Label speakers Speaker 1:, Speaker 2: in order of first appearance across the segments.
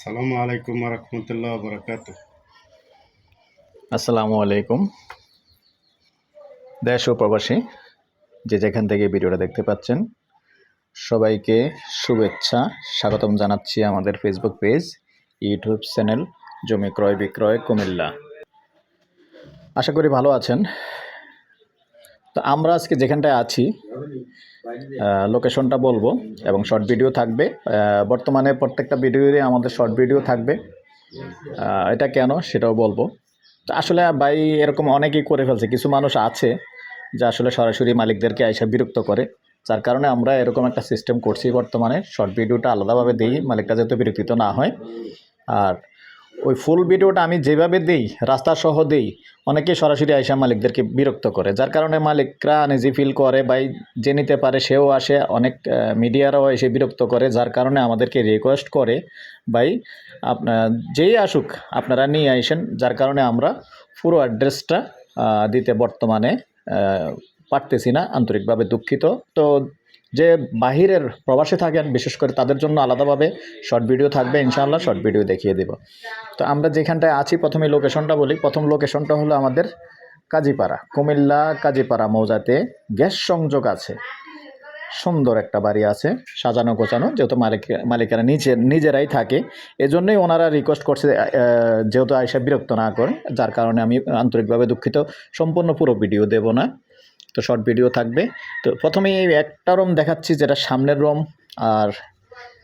Speaker 1: সালামু আলাইকুম রহমতুল্লাহ বরকাত
Speaker 2: আসসালামু আলাইকুম। দেশ ও প্রবাসী যে যেখান থেকে ভিডিওটা দেখতে পাচ্ছেন, সবাইকে শুভেচ্ছা, স্বাগতম জানাচ্ছি আমাদের ফেসবুক পেজ ইউটিউব চ্যানেল জমি ক্রয় বিক্রয় কুমিল্লা। আশা করি ভালো আছেন। তো আমরা আজকে যেখানটায় আছি লোকেশনটা বলব এবং শর্ট ভিডিও থাকবে। বর্তমানে প্রত্যেকটা ভিডিওরই আমাদের শর্ট ভিডিও থাকবে। এটা কেন সেটাও বলব। তো আসলে ভাই, এরকম অনেকেই করে ফেলছে। কিছু মানুষ আছে যা আসলে সরাসরি মালিকদেরকে আইসা বিরক্ত করে। যার কারণে আমরা এরকম একটা সিস্টেম করছি বর্তমানে। শর্ট ভিডিওটা আলাদাভাবে দিই, মালিকটা যাতে বিরক্তিত না হয়। আর ওই ফুল ভিডিওটা আমি যেভাবে দিই রাস্তা সহ দিই, অনেকেই সরাসরি আইসা মালিকদেরকে বিরক্ত করে। যার কারণে মালিকরা নিজে ফিল করে বাই যে নিতে পারে সেও আসে, অনেক মিডিয়ারাও এসে বিরক্ত করে, যার কারণে আমাদেরকে রিকোয়েস্ট করে বাই আপনার যেই আসুক, আপনারা নিয়ে আইসেন। যার কারণে আমরা পুরো অ্যাড্রেসটা দিতে বর্তমানে পারতেছি না, আন্তরিকভাবে দুঃখিত। তো যে বাহিরের প্রবাসে থাকেন, বিশেষ করে তাদের জন্য আলাদাভাবে শর্ট ভিডিও থাকবে, ইনশাআল্লাহ শর্ট ভিডিও দেখিয়ে দেব। তো আমরা যেখানটায় আছি প্রথমে লোকেশনটা বলি। প্রথম লোকেশনটা হলো আমাদের কাজীপাড়া, কুমিল্লা কাজীপাড়া মৌজাতে গ্যাস সংযোগ আছে। সুন্দর একটা বাড়ি আছে, সাজানো গোছানো, যেহেতু মালিক, মালিকেরা নিজে, নিজেরাই থাকে। এজন্যই ওনারা রিকোয়েস্ট করছে যেহেতু আয়সা বিরক্ত না করেন যার কারণে আমি আন্তরিকভাবে দুঃখিত, সম্পূর্ণ পুরো ভিডিও দেব না। তো শর্ট ভিডিও থাকবে। তো প্রথমে এই একটা রুম দেখাচ্ছি, যেটা সামনের রুম, আর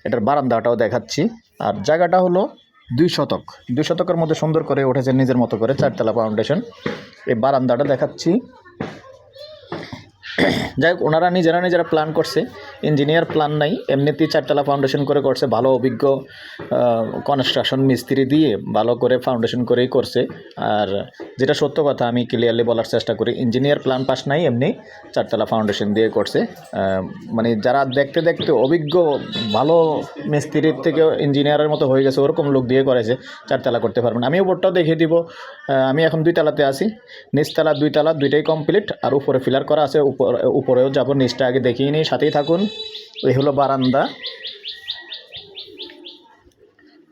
Speaker 2: এটার বারান্দাটাও দেখাচ্ছি। আর জায়গাটা হলো দুই শতক। দুই শতকের মধ্যে সুন্দর করে উঠেছে নিজের মতো করে চারতলা ফাউন্ডেশন এই বারান্দাটা দেখাচ্ছি। যাই হোক, ওনারা নিজেরা নিজেরা প্ল্যান করছে। ইঞ্জিনিয়ার প্ল্যান নাই, এমনিতেই চারতলা ফাউন্ডেশন করে করছে, ভালো অভিজ্ঞ কনস্ট্রাকশন মিস্ত্রি দিয়ে ভালো করে ফাউন্ডেশন করেই করছে। আর যেটা সত্য কথা, আমি ক্লিয়ারলি বলার চেষ্টা করি ইঞ্জিনিয়ার প্ল্যান পাস নাই, এমনি চারতলা ফাউন্ডেশন দিয়ে করছে। মানে যারা দেখতে দেখতে অভিজ্ঞ, ভালো মিস্ত্রির থেকে ইঞ্জিনিয়ারের মতো হয়ে গেছে, ওরকম লোক দিয়ে করেছে চারতলা করতে পারবেন আমি উপরটাও দেখিয়ে দিব। আমি এখন দুই তালাতে আছি, নিচতলা দুই তালা, দুইটাই কমপ্লিট আর উপরে ফিলার করা আছে উপর উপরেও যাব, নিচটা আগে দেখিয়ে নিই, সাথেই থাকুন। এই হলো বারান্দা।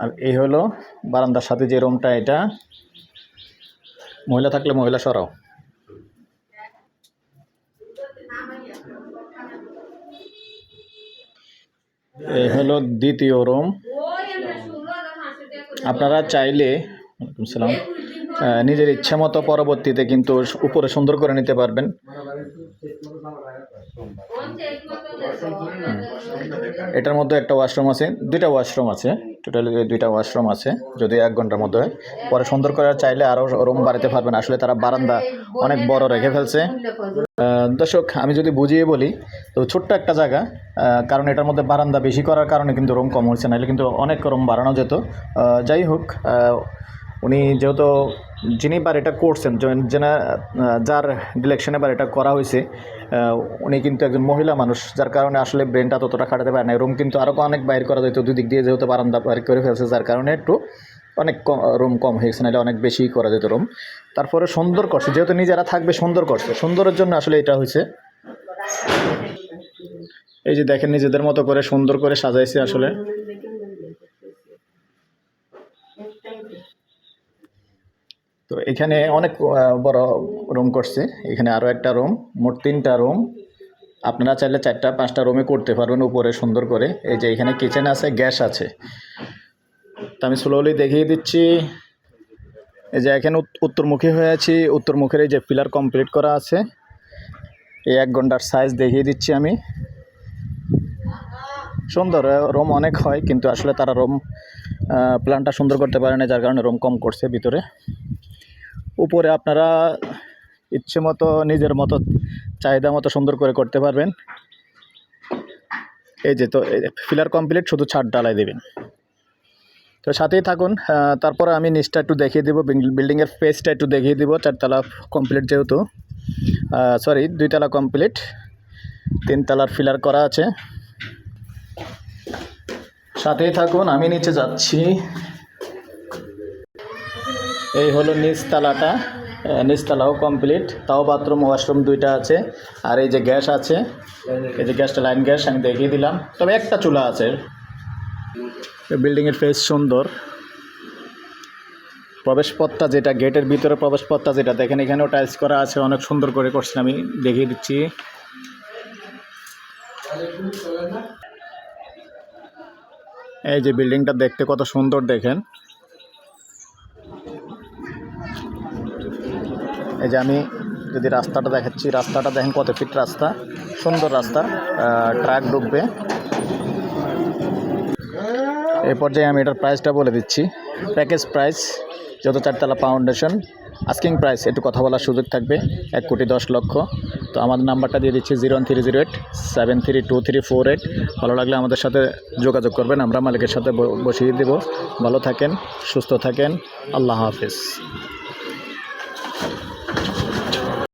Speaker 2: আর এই হলো বারান্দার সাথে যে রুমটা, এটা মহিলা থাকলে মহিলা সরাও। এই হলো দ্বিতীয় রুম। আপনারা চাইলে নিজের ইচ্ছা মতো পরবর্তীতে কিন্তু উপরে সুন্দর করে নিতে পারবেন। এটার মধ্যে একটা ওয়াশরুম আছে, দুইটা ওয়াশরুম আছে, টোটালি দুইটা ওয়াশরুম আছে, যদি এক ঘণ্টার মধ্যে পরে সুন্দর করে চাইলে আরও রুম বাড়াতে পারবেন। আসলে তারা বারান্দা অনেক বড় রেখে ফেলছে। দর্শক, আমি যদি বুঝিয়ে বলি, তো ছোট্ট একটা জায়গা কারণ এটার মধ্যে বারান্দা বেশি করার কারণে কিন্তু রুম কম হচ্ছে, নাহলে কিন্তু অনেক রুম বাড়ানো যেত। যাই হোক উনি যেহেতু যিনি বার এটা করছেন যেনা যার ডিলেকশনে বাড়িটা করা হয়েছে উনি কিন্তু একজন মহিলা মানুষ, যার কারণে আসলে ব্রেনটা ততটা খাটাতে পারে না। রুম কিন্তু আরও অনেক বাইর করা যেত দুদিক দিয়ে যেহেতু বারান্দা বাইর করে ফেলছে, যার কারণে একটু অনেক রুম কম হয়ে গেছে, নাহলে অনেক বেশি করা যেত রুম তারপরে সুন্দর করছে, যেহেতু নিজেরা থাকবে, সুন্দর করছে। সুন্দরের জন্য আসলে এটা হয়েছে। এই যে দেখেন নিজেদের মতো করে সুন্দর করে সাজাইছে আসলে। তো এখানে অনেক বড় রুম করছে। এখানে আরও একটা রুম মোট তিনটা রুম আপনারা চাইলে চারটা, পাঁচটা রুমে করতে পারবেন উপরে সুন্দর করে। এই যে এখানে কিচেন আছে গ্যাস আছে। তো আমি স্লোলি দেখিয়ে দিচ্ছি। এই যে এখানে উত- উত্তরমুখী হয়ে আছি। উত্তরমুখের এই যে পিলার কমপ্লিট করা আছে। এই এক ঘণ্টার সাইজ দেখিয়ে দিচ্ছি আমি। সুন্দর রুম অনেক হয়, কিন্তু আসলে তারা রুম প্ল্যানটা সুন্দর করতে পারে না, যার কারণে রুম কম করছে ভিতরে। উপরে আপনারা ইচ্ছে মতো, নিজের মতো, চাহিদা মতো সুন্দর করে করতে পারবেন। এই যে তো ফিলার কমপ্লিট শুধু ছাদ ডালাই দেবেন। তো সাথেই থাকুন তারপরে আমি নিচটা একটু দেখিয়ে দেবো বিল্ডিংয়ের ফেসটা একটু দেখিয়ে দেবো, চারতলা কমপ্লিট যেহেতু। সরি দুইতলা কমপ্লিট তিনতলার ফিলার করা আছে। সাথেই থাকুন, আমি নিচে যাচ্ছি। এই হলো নিচতলাটা নিচতলাও কমপ্লিট তাও বাথরুম ওয়াশরুম দুইটা আছে। আর এই যে গ্যাস আছে, এই যে গ্যাসটা লাইন গ্যাস, আমি দেখিয়ে দিলাম। তবে একটা চুলা আছে। বিল্ডিংয়ের ফেস সুন্দর। প্রবেশপথটা যেটা গেটের ভিতরে প্রবেশপথটা যেটা, দেখেন এখানেও টাইলস করা আছে, অনেক সুন্দর করে করছেন, আমি দেখিয়ে দিচ্ছি। এই যে বিল্ডিংটা দেখতে কত সুন্দর দেখেন। এই যে আমি যদি রাস্তাটা দেখাচ্ছি, রাস্তাটা দেখেন কত ফিট রাস্তা, সুন্দর রাস্তা ট্রাক ঢুকবে। এই পর্যায়ে আমি এটার প্রাইসটা বলে দিচ্ছি। প্যাকেজ প্রাইস যত চারতলা ফাউন্ডেশন আস্কিং প্রাইস একটু কথা বলার সুযোগ থাকবে, এক কোটি দশ লক্ষ। তো আমাদের নাম্বারটা দিয়ে দিচ্ছি zero three zero eight, seven three two three four eight. ভালো লাগলে আমাদের সাথে যোগাযোগ করবেন, আমরা মালিকের সাথে বসিয়ে দেব। ভালো থাকেন, সুস্থ থাকেন, আল্লাহ হাফিজ।